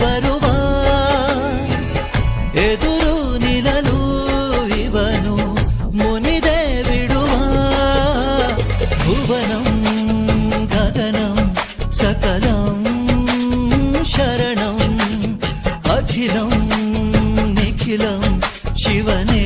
ಬರುವ ಎದುರು ನಿಲಲು ಇವನು ಮುನಿದೆ ಬಿಡುವ ಭುವನಂ ಗಗನಂ ಸಕಲಂ ಶರಣಂ ಅಖಿಲಂ ನಿಖಿಲಂ ಶಿವನೇ